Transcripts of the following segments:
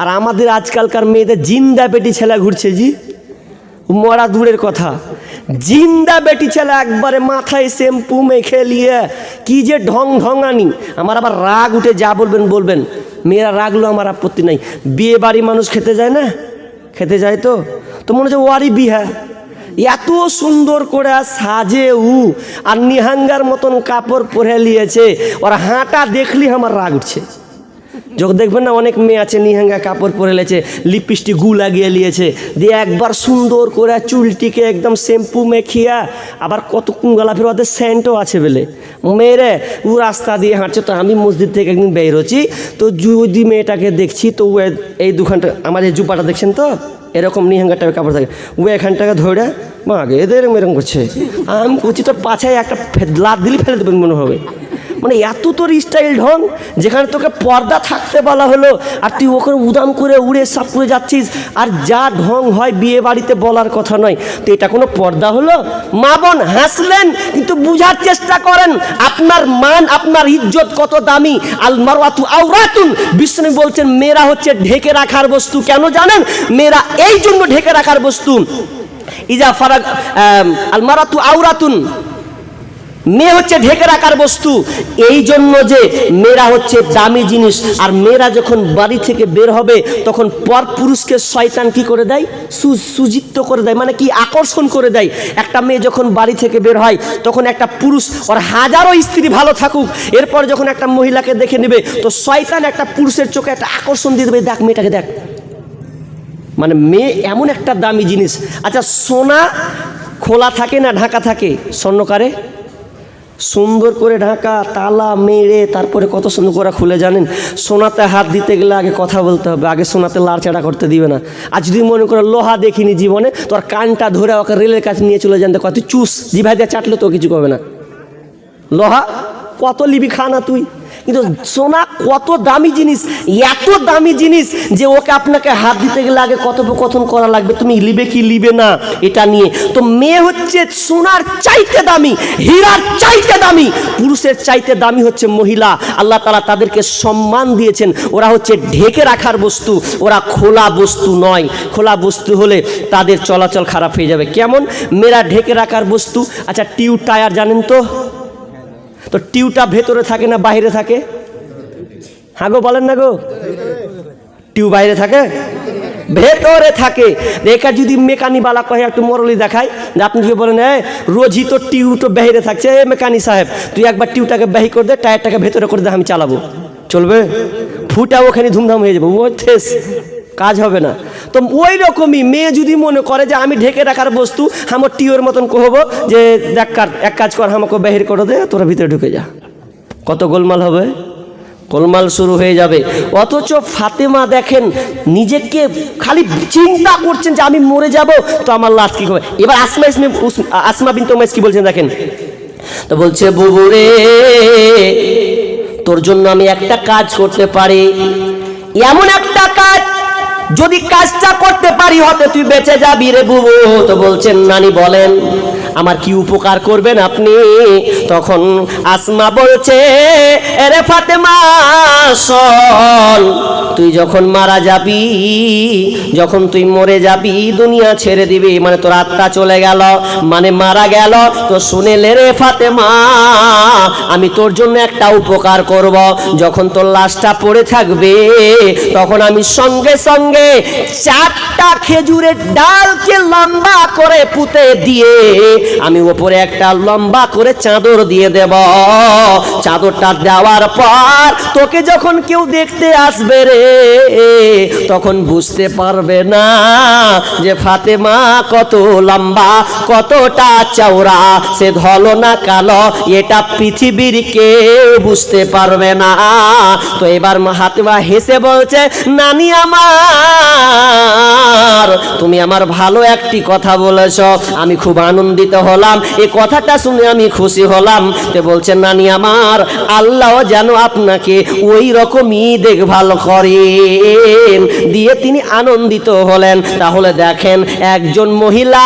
আর আমাদের আজকালকার মেয়েদের জিন্দা বেটি ছেলে ঘুরছে জি। মরা দূরের কথা। জিন্দা বেটি ছেলে একবারে মাথায় শ্যাম্পু মেখে নিয়ে কি যে ঢং ঢঙানি। আমার আবার রাগ উঠে যা বলবেন বলবেন। মেয়েরা রাগলো আমার আপত্তি নাই। বিয়ে বাড়ি মানুষ খেতে যায় না? খেতে যায় তো? তো মনে হচ্ছে ওয়ারি বিহা এত সুন্দর করে সাজে উ, আর নিহাঙ্গার মতন কাপড় পরে নিয়েছে। ওর হাঁটা দেখলি আমার রাগ উঠছে। যখন দেখবেন না অনেক মেয়ে আছে, নিহাঙ্গা কাপড় পরে লেছে, লিপস্টিক গু লাগিয়ে নিয়েছে, দিয়ে একবার সুন্দর করে চুলটিকে একদম শ্যাম্পু মেখিয়া আবার কত কুঙ্গলা ফের ওদের স্যান্টও আছে বলে। মেয়েরে, ও রাস্তা দিয়ে হাঁটছে, তো আমি মসজিদ থেকে একদিন বের হচ্ছি, তো যদি মেয়েটাকে দেখছি, তো ও এই দুখানটা আমার এই জুপাটা দেখছেন তো? এরকম নিহাঙ্গা টাইপের কাপড় থাকে। ও এখানটাকে ধরে মাগে এদের এরকম এরকম করছে? আমি করছি তোর পাছায় একটা লাত দিলি, ফেলে দেবেন মনে হবে। মানে এত তোর স্টাইল ঢং, যেখানে তোকে পর্দা থাকতে বলা হলো, আর তুই ওখানে উদাম করে উড়ে সাপ করে যাচ্ছিস, আর যা ঢং হয় বিয়ে বাড়িতে বলার কথা নয়। তো এটা কোনো পর্দা হলো? মা বোন হাসলেন, কিন্তু বুঝার চেষ্টা করেন, আপনার মান, আপনার ইজ্জত কত দামি। আল মারওয়াতু আওরাতুন বিষ্ণু বলছেন, মেয়েরা হচ্ছে ঢেকে রাখার বস্তু। কেন জানেন? মেয়েরা এই জন্য ঢেকে রাখার বস্তু। ইজা ফারাক আল মারাতু মেয়ে হচ্ছে ঢেকে রাখার বস্তু। এই জন্য যে মেয়েরা হচ্ছে দামি জিনিস, আর মেয়েরা যখন বাড়ি থেকে বের হবে, তখন পর পুরুষকে শয়তান কি করে দেয়? সু- সুজিত্ত করে দেয় মানে কি আকর্ষণ করে দেয়। একটা মেয়ে যখন বাড়ি থেকে বের হয়, তখন একটা পুরুষ, ওর হাজারো স্ত্রী ভালো থাকুক। এরপর যখন একটা মহিলাকে দেখে নেবে, তো শয়তান একটা পুরুষের চোখে একটা আকর্ষণ দিয়ে দেবে, দেখ মেয়েটাকে দেখ। মানে মেয়ে এমন একটা দামি জিনিস। আচ্ছা সোনা খোলা থাকে না, ঢাকা থাকে? স্বর্ণকারে? সুন্দর করে ঢাকা, তালা, মেরে, তারপরে কত সুন্দর করে খুলে, জানেন? সোনাতে হাত দিতে গেলে আগে কথা বলতে হবে, আগে সোনাতে লাড়চাড়া করতে দিবে না। আর যদি মনে করো লোহা দেখিনি জীবনে, তোর কানটা ধরে ওকে রেলের কাছে নিয়ে চলে যান কত চুস জিভাই দিয়ে চাটলে তো কিছু করবে না। লোহা, কত লিবি খানা তুই? কিন্তু সোনা কত দামি জিনিস, এত দামি জিনিস যে ওকে আপনাকে হাত দিতে গেলে আগে কথোপকথন করা লাগবে। তুমি লিবে কি লিবে না, এটা নিয়ে। তো মেয়ে হচ্ছে সোনার চাইতে দামি, হীরার চাইতে দামি, পুরুষের চাইতে দামি হচ্ছে মহিলা। আল্লাহ তালা তাদেরকে সম্মান দিয়েছেন। ওরা হচ্ছে ঢেকে রাখার বস্তু, ওরা খোলা বস্তু নয়। খোলা বস্তু হলে তাদের চলাচল খারাপ হয়ে যাবে। কেমন? মেয়েরা ঢেকে রাখার বস্তু। আচ্ছা টিউ টায়ার জানেন তো? তো টিউটা ভেতরে থাকে না বাইরে থাকে? হ্যাঁ গো, বলেন না গো। টিউ বাইরে থাকে? ভেতরে থাকে। একা যদি মেকানিবালা কহে, একটু মরলি দেখায় যে আপনি যদি বলেন হ্যাঁ রোজই তো টিউ তো বাইরে থাকছে। এ মেকানি সাহেব, তুই একবার টিউটাকে বাহি করে দে, টায়ারটাকে ভেতরে করে দে, আমি চালাবো। চলবে? ফুটা ওখানে ধুমধাম হয়ে যাবে। ও থেস কাজ হবে না। তো ওই রকমই মেয়ে যদি মনে করে যে আমি ঢেকে রাখার বস্তু আমার টিওর মতন কহবো যে, দেখ এক কাজ কর আমাকে বাহির করে দে, তোরা ভিতরে ঢুকে যা। কত গোলমাল হবে? গোলমাল শুরু হয়ে যাবে। অথচ ফাতেমা দেখেন, নিজেকে খালি চিন্তা করছেন যে আমি মরে যাব, তো আমার লাশ কি হবে? এবার আসমা ইসমে আসমা বিন তোমাইস কি বলছেন দেখেন? তো বলছে, বুবুরে, তোর জন্য আমি একটা কাজ করতে পারি। এমন একটা কাজ যদি কাজটা করতে পারি হতে তুই বেঁচে যাবি রে বুবু, তো বলছেন, নানি বলেন, আমার কি উপকার করবেন আপনি? তখন আসমা বলছে, এরে ফাতেমা, শোন তুই যখন মারা যাবি, যখন তুই মরে যাবি, দুনিয়া ছেড়ে দিবি মানে তোর আত্মা চলে গেল মানে মারা গেল, তো শুনে লে রে ফাতেমা, আমি তোর জন্য একটা উপকার করব। যখন তোর লাশটা পড়ে থাকবে, তখন আমি সঙ্গে সঙ্গে চারটা খেজুরের ডালকে লম্বা করে পুঁতে দিয়ে, আমি ওপরে একটা লম্বা করে চাদর দিয়ে দেব। চাদরটা দেওয়ার পর তোকে যখন কেউ দেখতে আসবে রে তখন বুঝতে পারবে না যে ফাতেমা কত লম্বা, কতটা চওড়া, সে ধলো না কালো, এটা পৃথিবীর কেউ বুঝতে পারবে না। তো এবার হাতেমা হেসে বলছে, নানি আমার, তুমি আমার ভালো একটি কথা বলেছ, আমি খুব আনন্দিত হলাম, এ কথাটা শুনে আমি খুশি হলাম। তো বলছেন নানি আমার, আল্লাহ যেন আপনাকে ওই রকমই দেখভাল দিয়ে তিনি আনন্দিত হলেন। তাহলে দেখেন, একজন মহিলা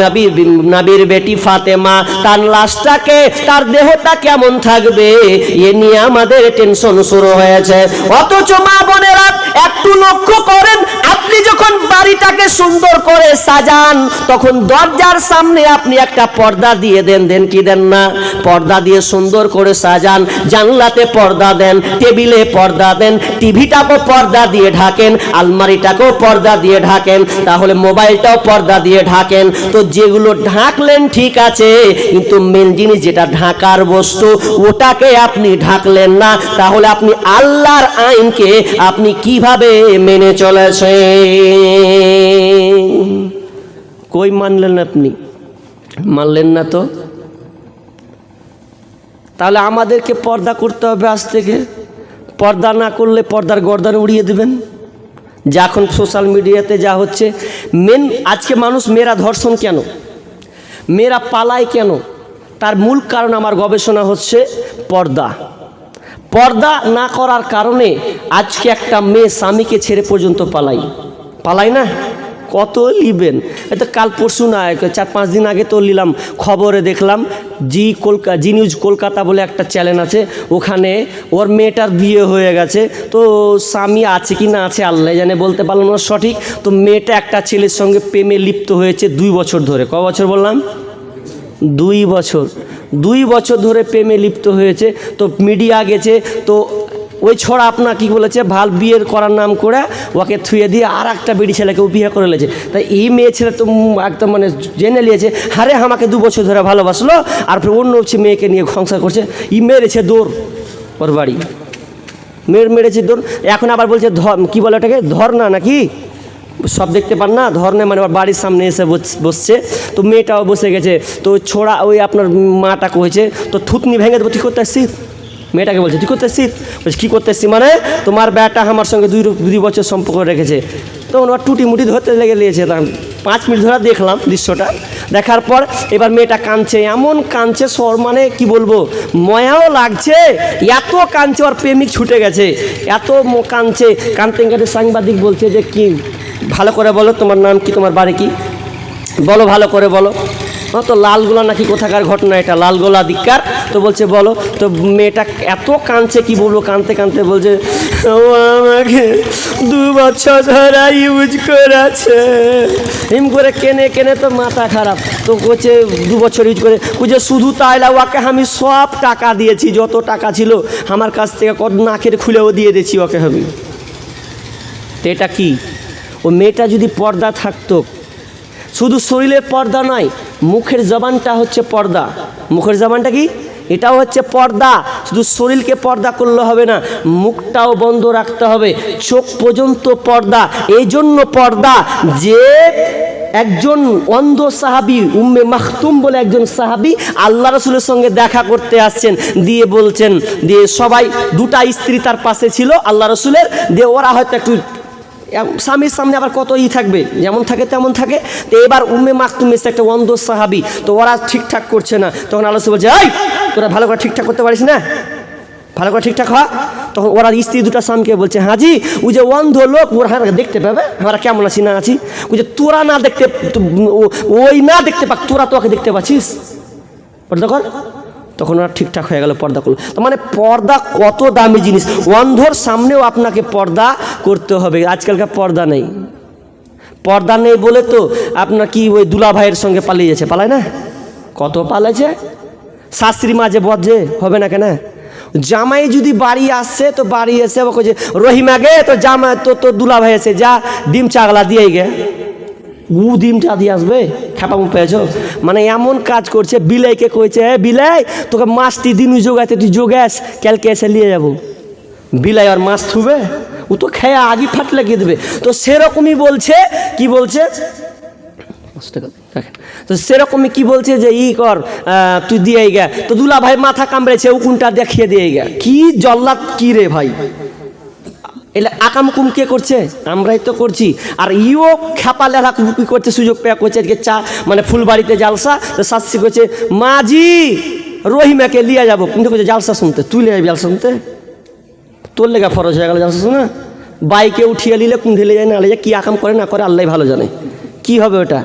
নবীর নবীর বেটি ফাতেমা, তার লাশটাকে, তার দেহটা কেমন থাকবে? এ নিয়ে আমাদের টেনশন শুরু হয়েছে। অথচ মা বোনেরা একটা বাড়িটাকে সুন্দর করে সাজান, তখন দরজার সামনে আপনি একটা পর্দা দিয়ে দেন দেন কি দেন না? পর্দা দিয়ে সুন্দর করে সাজান, জানলাতে পর্দা দেন, টেবিলে পর্দা দেন, টিভিটাকেও পর্দা দিয়ে ঢাকেন, আলমারিটাকেও পর্দা দিয়ে ঢাকেন, তাহলে মোবাইলটাও পর্দা দিয়ে ঢাকেন। তো যেগুলো ঢাকলেন ঠিক আছে, কিন্তু মেন জিনিস যেটা ঢাকার বস্তু, ওটাকে আপনি ঢাকলেন না, তাহলে আপনি আল্লাহর আইনকে আপনি কীভাবে মেনে চলেছেন? কই মানলেন আপনি? মানলেন না তো? তাহলে আমাদেরকে পর্দা করতে হবে আজ থেকে। পর্দা না করলে পর্দার গর্দান উড়িয়ে দেবেন। যা এখন সোশ্যাল মিডিয়াতে যা হচ্ছে, মেন আজকে মানুষ মেয়েরা ধর্ষণ কেন? মেয়েরা পালায় কেন? তার মূল কারণ আমার গবেষণা হচ্ছে পর্দা। পর্দা না করার কারণে আজকে একটা মেয়ে স্বামীকে ছেড়ে পর্যন্ত পালাই। পালাই না? কত লিবেন? এটা কাল পরশু না চার পাঁচ দিন আগে তো নিলাম, খবরে দেখলাম, জি কলকা, জি নিউজ কলকাতা বলে একটা চ্যানেল আছে, ওখানে ওর মেয়েটার বিয়ে হয়ে গেছে। তো স্বামী আছে কি না আছে আল্লাহ জানে, বলতে পারলাম না সঠিক। তো মেয়েটা একটা ছেলের সঙ্গে প্রেমে লিপ্ত হয়েছে দুই বছর ধরে। ক বছর বললাম? দুই বছর। দুই বছর ধরে প্রেমে লিপ্ত হয়েছে, তো মিডিয়া গেছে, তো ওই ছড়া আপনার কি বলেছে, ভালো বিয়ের করার নাম করে ওকে থুয়ে দিয়ে আর একটা বিড়ি ছেলেকে বিয়ে করে লেছে। তাই এই মেয়ে ছেলে তো একদম মানে জেনে নিয়েছে হারে আমাকে দু বছর ধরে ভালোবাসলো, আর অন্য মেয়েকে নিয়ে সংসার করছে। ই মেরেছে দৌড় ওর বাড়ি। মেয়ের মেরেছে দৌড়, এখন আবার বলছে ধর কী বলে ওটাকে? ধর না নাকি? সব দেখতে পান না? ধরনে মানে বাড়ির সামনে এসে বস- বসছে। তো মেয়েটাও বসে গেছে। তো ছোড়া ওই আপনার মাটা কয়েছে তো থুতনি ভেঙে দেবো তুই করতে আসছিস মেয়েটাকে বলছে তুই করতে আসছিস বলছে, কী করতে আসছিস মানে? তোমার ব্যাটা আমার সঙ্গে দুই দুই বছর সম্পর্ক রেখেছে। তো ওর টুটি মুটি ধরতে লেগে নিয়েছে পাঁচ মিনিট ধরে দেখলাম দৃশ্যটা। দেখার পর এবার মেয়েটা কাঁদছে, এমন কাঁদছে সর মানে কি বলব? ময়াও লাগছে, এত কাঁদছে, ওর প্রেমিক ছুটে গেছে। এত কাঁদছে। কাঁদতে কাঁদতে সাংবাদিক বলছে যে, কি ভালো করে বলো, তোমার নাম কি, তোমার বাড়ি কি? বলো ভালো করে বলো। তো লালগোলা নাকি কোথাকার ঘটনা এটা? লালগোলা দিককার। তো বলছে, বলো, তো মেয়েটা এত কাঁদছে, কি বলব, কাঁদতে কাঁদতে বলছে, ও আমাকে দু বছর ধরা ইউজ করেছে। হিম করে কেনে কেনে তো মাথা খারাপ। তো কোচে দু বছর ইউজ করে। কুচে শুধু তাই না, ওকে আমি সব টাকা দিয়েছি, যত টাকা ছিল, আমার কাছ থেকে কত নাকের খুলেও দিয়ে দিয়েছি ওকে আমি। তো এটা কি? ও মেয়েটা যদি পর্দা থাকতো, শুধু শরীরের পর্দা নয়, মুখের জবানটা হচ্ছে পর্দা। মুখের জবানটা কি? এটাও হচ্ছে পর্দা। শুধু শরীরকে পর্দা করলে হবে না, মুখটাও বন্ধ রাখতে হবে। চোখ পর্যন্ত পর্দা। এই জন্য পর্দা যে একজন অন্ধ সাহাবি, উম্মে মাখতুম বলে একজন সাহাবি আল্লাহ রসুলের সঙ্গে দেখা করতে আসছেন, দিয়ে বলছেন, দিয়ে সবাই দুটা স্ত্রী তার পাশে ছিল আল্লাহ রসুলের, দিয়ে ওরা হয়তো একটু স্বামীর সামনে আবার কত ই থাকবে? যেমন থাকে তেমন থাকে। তো এবার উম্মে মাকতুম এসে একটা অন্ধ সাহাবি, তো ওরা ঠিকঠাক করছে না। তখন আলোচনা বলছে, এই, তোরা ভালো করে ঠিকঠাক করতে পারিস না? ভালো করে ঠিকঠাক হওয়া তখন ওরা স্ত্রী দুটা স্বামীকে বলছে, হাজি ওই যে অন্ধ লোক, ওরা দেখতে পাবে? আমরা কেমন আছি, না আছি? ওই যে, তোরা না দেখতে ওই না দেখতে পাক, তোরা তো ওকে দেখতে পাচ্ছিস? পর্দা কর তখন ওরা ঠিকঠাক হয়ে গেল, পর্দা করল। মানে পর্দা কত দামি জিনিস। অন্ধর সামনেও আপনাকে পর্দা করতে হবে। আজকালকার পর্দা নেই। পর্দা নেই বলে তো আপনার কি ওই দুলা ভাইয়ের সঙ্গে পালিয়ে যাচ্ছে? পালায় না? কত পালাইছে শাস্ত্রী মাঝে বজে হবে না কেন? জামাই যদি বাড়ি আসছে তো বাড়ি এসে রহিমা গে তো জামাই তো তো দুলা ভাই এসে যা, ডিম চাগলা দিয়ে গে। গু ডিমটা দিয়ে আসবে? খেপামু পেয়েছ? মানে এমন কাজ করছে বিলাইকে কইছে হ্যাঁ বিলাই তোকে মাছটি দিন যোগাতে তুই যোগাস কালকে এসে নিয়ে যাব। বিলাই আর মাছ থুবে? ও তো খেয়ে আগি ফাট লাগিয়ে দেবে। তো সেরকমই বলছে কি বলছে। তো সেরকমই কি বলছে যে ই কর তুই দিয়ে গে। তো দুলা ভাই মাথা কামড়েছে উকুনটা দেখিয়ে দিয়ে গে। কি জল্লাদ কি রে ভাই? এলে আকাম কুম কে করছে? আমরাই তো করছি। আর ইও খেপা লেখা কি করছে, সুযোগ পেয়ে করছে। আজকে চা মানে ফুলবাড়িতে জালসা, তো শাস্তি করছে মাঝি। রহিমাকে লিয়ে যাব। কিন্তু করছে জালসা শুনতে, তুই লিয়ে জালসা শুনতে? তোর লেগা ফরজ হয়ে গেল জালসা শোনা? বাইকে উঠিয়ে নিলে কুণ্ঠে যায়, না যায়, কি আকাম করে, না করে আল্লাহ ভালো জানে। কি হবে ওটা?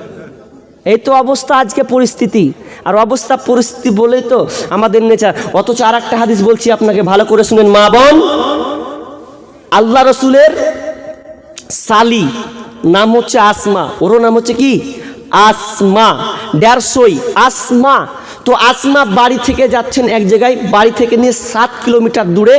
এই তো অবস্থা আজকে পরিস্থিতি। আর অবস্থা পরিস্থিতি বলেই তো আমাদের নেচার। অথচ আর একটা হাদিস বলছি আপনাকে, ভালো করে শুনেন, মা বোন। আল্লাহ রসুলের সালি, নাম হচ্ছে আসমা। ওরও নাম হচ্ছে কি? আসমা। দেড়শোই আসমা। তো আসমা বাড়ি থেকে যাচ্ছেন এক জায়গায়, বাড়ি থেকে নিয়ে সাত কিলোমিটার দূরে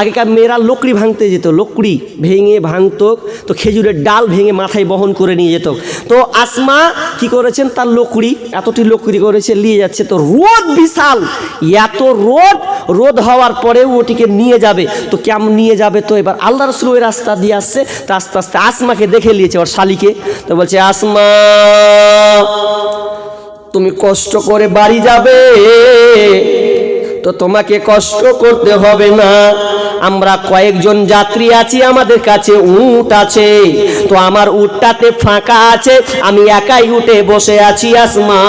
আগেকার মেয়েরা লকড়ি ভাঙতে যেত, লকড়ি ভেঙে ভাঙতো, তো খেজুরের ডাল ভেঙে মাথায় বহন করে নিয়ে যেত। তো আসমা কি করেছেন? তার লকড়ি, এতটি লকড়ি করেছে, নিয়ে যাচ্ছে। তো রোদ বিশাল, এত রোদ রোদ হওয়ার পরেও ওটিকে নিয়ে যাবে। তো কেমন নিয়ে যাবে তো? এবার আল্লাহ রসুল ওই রাস্তা দিয়ে আসছে, তো আস্তে আস্তে আসমাকে দেখে নিয়েছে, ওর শালিকে। তো বলছে, আসমা, তুমি কষ্ট করে বাড়ি যাবে, তো তোমাকে কষ্ট করতে হবে না। আমরা কয়েকজন যাত্রী আছি, আমাদের কাছে উট আছে। তো আমার উটটাতে ফাঁকা আছে, আমি একাই উঠে বসে আছি আসমা।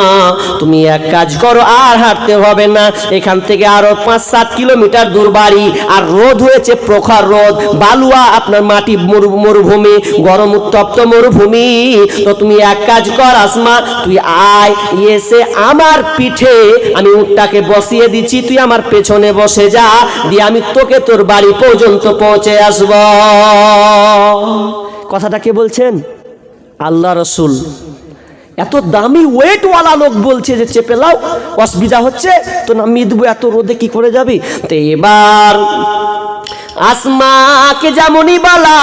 তুমি এক কাজ করো, আর হাঁটতে হবে না। এখান থেকে আরও পাঁচ সাত কিলোমিটার দূর বাড়ি, আর রোদ হয়েছে, প্রখর রোদ। বালুয়া আপনার মাটি মরু- মরুভূমি, গরম উত্তপ্ত মরুভূমি। তো তুমি এক কাজ কর আসমা, তুই আয়, এসে আমার পিঠে আমি উটটাকে বসিয়ে দিচ্ছি, তুই আমার পেছনে বসে যা, দিয়ে আমি তোকে তোর বাড়ি পর্যন্ত পৌঁছে আসব। কথাটা কে বলছেন? আল্লাহ রসুল। এত দামি ওয়েটওয়ালা লোক বলছে যে, চেপে লাও অসুবিধা হচ্ছে তো না দেবো, এত রোদে কি করে যাবি? তো এবার আসমাকে যেমনই বলা,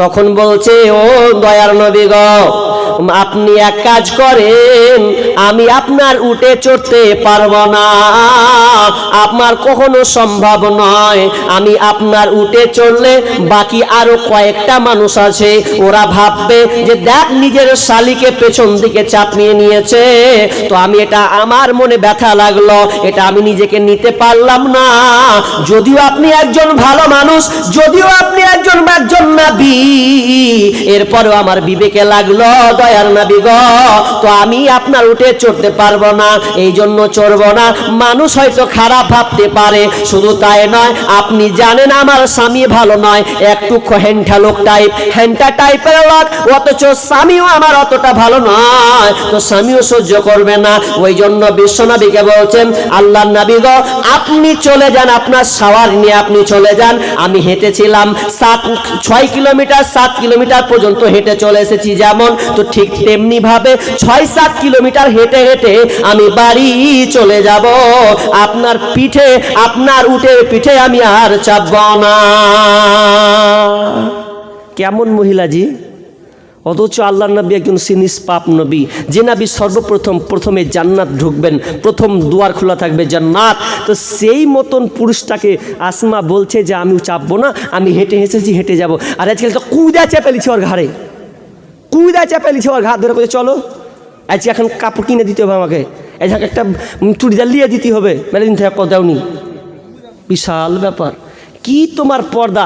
তখন বলছে, ও দয়ার নবী আপনি এক কাজ করেন, আমি আপনার উঠে চড়তে পারব না। আপনার কখনো সম্ভব নয়, আমি আপনার উঠে চড়লে বাকি আরও কয়েকটা মানুষ আছে, ওরা ভাববে যে দেখ নিজের শালিকে পেছন দিকে চাপিয়ে নিয়েছে। তো আমি এটা আমার মনে ব্যথা লাগল, এটা আমি নিজেকে নিতে পারলাম না। যদিও আপনি একজন ভালো মানুষ যদিও আপনি একজন একজন নাবি, এরপরেও আমার বিবেকে লাগল দয়ার নাবি গ। তো আমি আপনার উঠে চড়তে পারব না এই জন্য চড়বো না। মানুষ হয়তো খারাপ ভাবতে পারে, শুধু তাই নয়, আপনি জানেন আমার স্বামী ভালো নয় একটু হ্যান্টা লোক টাইপ হ্যান্টা টাইপের লোক, অথচ স্বামীও আমার অতটা ভালো নয়। তো স্বামীও সহ্য করবে না ওই জন্য বিশ্বনবীকে বলছেন আল্লাহ নাবি গ, আপনি চলে যান, আপনার সাওয়ার নিয়ে আপনি চলে যান। আমি হেঁটেছিলাম সাত, ছয় কিলোমিটার, সাত কিলোমিটার পর্যন্ত হেঁটে চলে এসেছি। যেমন, তো ঠিক তেমনি ভাবে ছয়, সাত কিলোমিটার হেঁটে হেঁটে আমি বাড়ি চলে যাব। আপনার পিঠে, আপনার উঠে পিঠে আমি আর চাপব না। কেমন মহিলাজি? অথচ আল্লাহ নবী একজন সিনিস পাপ নবী। যে নবী সর্বপ্রথম, প্রথমে জান্নাত ঢুকবেন, প্রথম দুয়ার খোলা থাকবে জান্নাত। তো সেই মতন পুরুষটাকে আসমা বলছে যে আমি চাপবো না, আমি হেঁটে হেসেছি, হেঁটে যাব। আর আজকাল তো কুইদা চেপে লিছে ওর ঘাড়ে। কুইদা চেপে লিছে ওর ঘাট ধরে বলছে, চলো, আজকে এখন কাপড় কিনে দিতে হবে আমাকে। আজকে একটা চুড়িদার লিয়ে দিতে হবে। মেলে দিন থেকে দেওনি বিশাল ব্যাপার। কি তোমার পর্দা?